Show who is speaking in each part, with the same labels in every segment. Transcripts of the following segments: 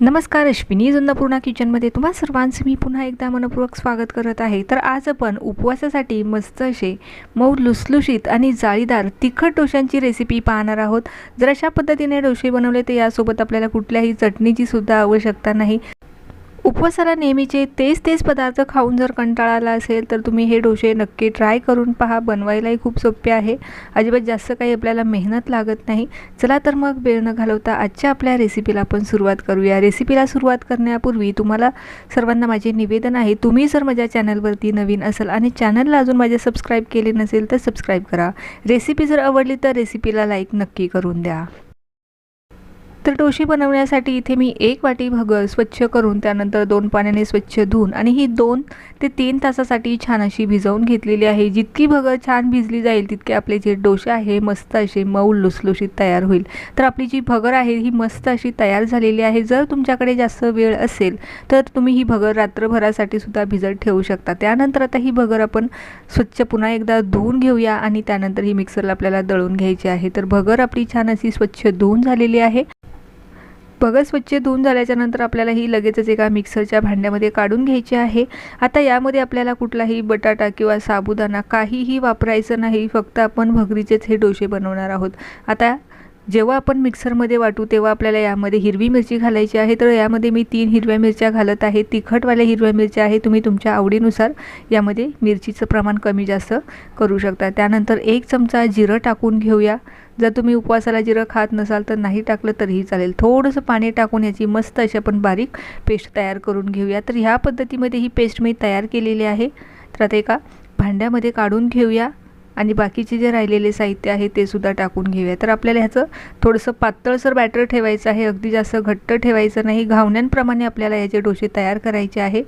Speaker 1: नमस्कार अश्विनी अन्नपूर्णा किचनमध्ये तुम्हा सर्वांचं मी पुन्हा एकदा मनपूर्वक स्वागत करत आहे. तर आज आपण उपवासासाठी मस्त असे मऊ लुसलुशीत आणि जाळीदार तिखट डोशांची रेसिपी पाहणार आहोत. जर अशा पद्धतीने डोसे बनवले तर यासोबत आपल्याला कुठल्याही चटणीची सुद्धा आवश्यकता नाही. उपवासाला नेहमीचे तेच तेच पदार्थ खाऊन जर कंटाळा आला असेल तर तुम्ही हे डोसे नक्की ट्राय करून पहा. बनवायलाही खूप सोपे आहे. अजिबात जास्त काही आपल्याला मेहनत लागत नाही. चला तर मग वेळ न घालवता आजच्या आपल्या रेसिपीला आपण सुरुवात करूया. रेसिपीला सुरुवात करण्यापूर्वी तुम्हाला सर्वांना माझे निवेदन आहे. तुम्ही जर माझ्या चॅनलवरती नवीन असाल आणि चॅनलला अजून माझे सबस्क्राईब केले नसेल तर सबस्क्राईब करा. रेसिपी जर आवडली तर रेसिपीला लाईक नक्की करून द्या. तर डोशी बनवण्यासाठी इथे मी एक वाटी भगर स्वच्छ करून त्यानंतर दोन पाण्याने स्वच्छ धुवून आणि ही दोन ते तीन तासासाठी छान अशी भिजवून घेतलेली आहे. जितकी भगर छान भिजली जाईल तितके आपले जे डोसे आहे मस्त असे मऊ लुसलुशीत तयार होईल. तर आपली जी भगर आहे ही मस्त अशी तयार झालेली आहे. जर तुमच्याकडे जास्त वेळ असेल तर तुम्ही ही भगर रात्रभरासाठी सुद्धा भिजत ठेवू शकता. त्यानंतर आता ही भगर आपण स्वच्छ पुन्हा एकदा धुवून घेऊया आणि त्यानंतर ही मिक्सरला आपल्याला दळून घ्यायची आहे. तर भगर आपली छान अशी स्वच्छ धुवून झालेली आहे. बघा स्वच्छ धुवून झाल्याच्यानंतर आपल्याला ही लगेचच एका मिक्सरच्या भांड्यामध्ये काढून घ्यायची आहे. आता यामध्ये आपल्याला कुठलाही बटाटा किंवा साबुदाणा काहीही वापरायचं नाही फक्त आपण भगरीचेच हे डोसे बनवणार आहोत. आता जेव्हा आपण मिक्सरमध्ये वाटू तेव्हा आपल्याला यामध्ये हिरवी मिरची घालायची आहे. तर यामध्ये मी तीन हिरव्या मिरच्या घालत आहे. तिखटवाल्या हिरव्या मिरच्या आहे. तुम्ही तुमच्या आवडीनुसार यामध्ये मिरचीचं प्रमाण कमी जास्त करू शकता. त्यानंतर एक चमचा जिरं टाकून घेऊया. जर तुम्ही उपवासाला जिरं खात नसाल तर नाही टाकलं तरीही चालेल. थोडंसं पाणी टाकून याची मस्त अशी आपण बारीक पेस्ट तयार करून घेऊया. तर ह्या पद्धतीमध्ये ही पेस्ट मी तयार केलेली आहे. तर आता एका भांड्यामध्ये काढून घेऊया. आणि बाकीचे जे राहिलेले साहित्य आहे ते सुद्धा टाकून घेऊया. तर आपल्याला ह्याचं थोडंसं पातळसर बॅटर ठेवायचं आहे. अगदी जास्त घट्ट ठेवायचं नाही. घावण्यांप्रमाणे आपल्याला याचे डोसे तयार करायचे आहे.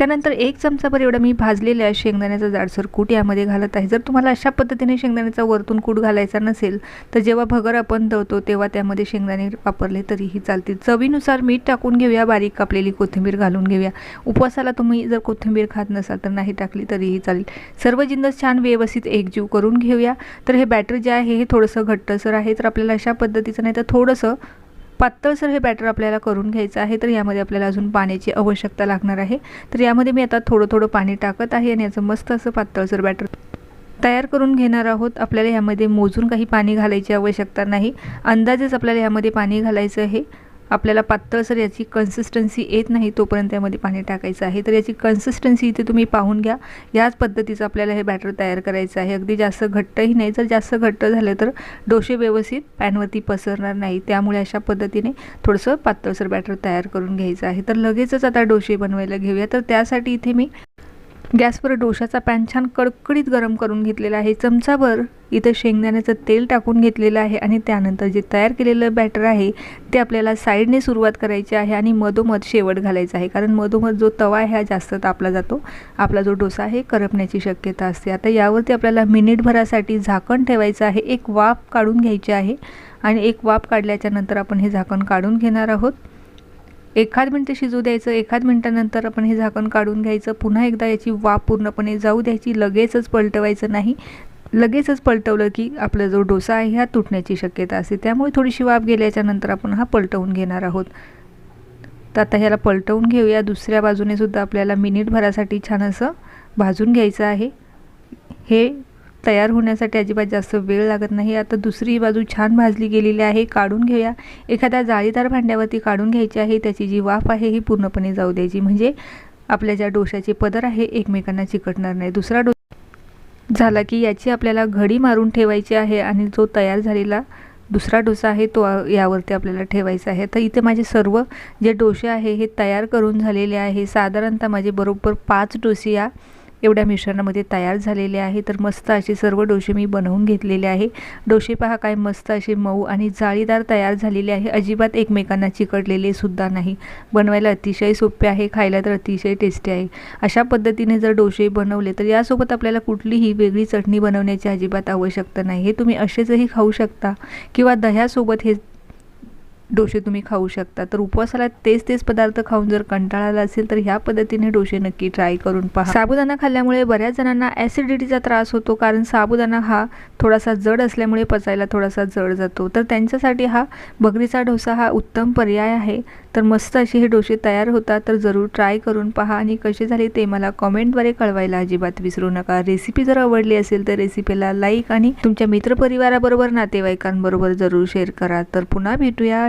Speaker 1: त्यानंतर एक चमचाभर एवढा मी भाजलेल्या शेंगदाण्याचा जाडसर. कूट यामध्ये घालत आहे. जर तुम्हाला अशा पद्धतीने शेंगदाण्याचा वरतून कूट घालायचा नसेल तर जेव्हा भगर आपण दळतो तेव्हा त्यामध्ये शेंगदाणे वापरले तरीही चालतील. चवीनुसार मीठ टाकून घेऊया बारीक कापलेली कोथिंबीर घालून घेऊया. उपवासाला तुम्ही जर कोथिंबीर खात नसाल तर नाही टाकली तरीही चालेल. सर्व जिन्नस छान व्यवस्थित एकजीव करून घेऊया. तर हे बॅटर जे आहे हे थोडंसं घट्टसर आहे. तर आपल्याला अशा पद्धतीचं नाही तर थोडंसं पातळसर हे बॅटर आपल्याला करून घ्यायचं आहे तर यामध्ये आपल्याला अजून पाण्याची आवश्यकता लागणार आहे. तर यामध्ये मी आता थोडं थोडं पाणी टाकत आहे आणि याचं मस्त असं पातळसर बॅटर तयार करून घेणार आहोत. आपल्याला यामध्ये मोजून काही पाणी घालायची आवश्यकता नाही. अंदाजेच आपल्याला यामध्ये पाणी घालायचं आहे. आपल्याला पातळसर याची कन्सिस्टन्सी येत नाही तोपर्यंत यामध्ये पाणी टाकायचं आहे. तर याची कन्सिस्टन्सी इथे तुम्ही पाहून घ्या. याच पद्धतीचं आपल्याला हे बॅटर तयार करायचं आहे. अगदी जास्त घट्टही नाही. जर जास्त घट्ट झालं तर डोसे व्यवस्थित पॅनवरती पसरणार नाही. त्यामुळे अशा पद्धतीने थोडंसं पातळसर बॅटर तयार करून घ्यायचं आहे. तर लगेचच आता डोसे बनवायला घेऊया. तर त्यासाठी इथे मी गॅसवर डोशाचा पॅन छान कडकडीत गरम करून घेतलेला आहे. चमचाभर इथं शेंगदाण्याचं तेल टाकून घेतलेलं आहे आणि त्यानंतर जे तयार केलेलं बॅटर आहे ते आपल्याला साईडने सुरुवात करायची आहे आणि मधोमध शेवट घालायचा आहे. कारण मधोमध जो तवा आहे हा जास्त तापला जातो. आपला जो डोसा आहे करपण्याची शक्यता असते. आता यावरती आपल्याला मिनिटभरासाठी झाकण ठेवायचं आहे. एक वाफ काढून घ्यायची आहे आणि एक वाफ काढल्याच्या नंतर आपण हे झाकण काढून घेणार आहोत. एखाद मिनटं शिजू द्यायचं एखाद मिनटानंतर आपण हे झाकण काढून घ्यायचं. पुन्हा एकदा याची वाफ पूर्णपणे जाऊ द्यायची. लगेचच पलटवायचं नाही. लगेचच पलटवलं की आपला जो डोसा आहे हा तुटण्याची शक्यता असते. त्यामुळे थोडीशी वाफ गेल्याच्यानंतर आपण हा पलटवून घेणार आहोत. तर आता ह्याला पलटवून घेऊया. दुसऱ्या बाजूने सुद्धा आपल्याला मिनिटभरासाठी छान असं भाजून घ्यायचं आहे. हे तयार होण्यासाठी अजिबात जास्त वेळ लागत नाही. आता दुसरी बाजू छान भाजली गेलेली आहे. काढून घेऊया. एखाद्या जाळीदार भांड्यावरती काढून घ्यायची आहे. त्याची जी वाफ आहे ही पूर्णपणे जाऊ द्यायची. म्हणजे आपल्या ज्या डोशाचे पदर आहे एकमेकांना चिकटणार नाही. दुसरा डो झाला की याची आपल्याला घडी मारून ठेवायची आहे आणि जो तयार झालेला दुसरा डोसा आहे तो यावरती आपल्याला ठेवायचा आहे. तर इथे माझे सर्व जे डोसे आहे हे तयार करून झालेले आहे. साधारणतः माझे बरोबर पाच डोसे या एवढ्या मिश्रणामध्ये तयार झालेले आहे. तर मस्त असे सर्व डोसे मी बनवून घेतलेले आहे. डोसे पहा काय मस्त असे मऊ आणि जाळीदार तयार झालेले आहे. अजिबात एकमेकांना चिकटलेले सुद्धा नाही. बनवायला अतिशय सोपे आहे. खायला तर अतिशय टेस्टी आहे. अशा पद्धतीने जर डोसे बनवले तर यासोबत आपल्याला कुठलीही वेगळी चटणी बनवण्याची अजिबात आवश्यकता नाही. हे तुम्ही असेचही खाऊ शकता किंवा दह्यासोबत हे डोसे तुम्ही खाऊ शकता. तर उपवासाला तेच तेच पदार्थ खाऊन जर कंटाळा आला असेल तर ह्या पद्धतीने डोसे नक्की ट्राय करून पहा. साबुदाणा खाल्ल्यामुळे बऱ्याच जणांना ॲसिडिटीचा त्रास होतो कारण साबुदाणा हा थोडासा जड असल्यामुळे पचायला थोडासा जड जातो. तर त्यांच्यासाठी हा बकरीचा डोसा हा उत्तम पर्याय आहे. तर मस्त असे हे डोसे तयार होतात तर जरूर ट्राय करून पहा आणि कसे झाले ते मला कॉमेंटद्वारे कळवायला अजिबात विसरू नका. रेसिपी जर आवडली असेल तर रेसिपीला लाईक आणि तुमच्या मित्रपरिवाराबरोबर नातेवाईकांबरोबर जरूर शेअर करा. तर पुन्हा भेटूया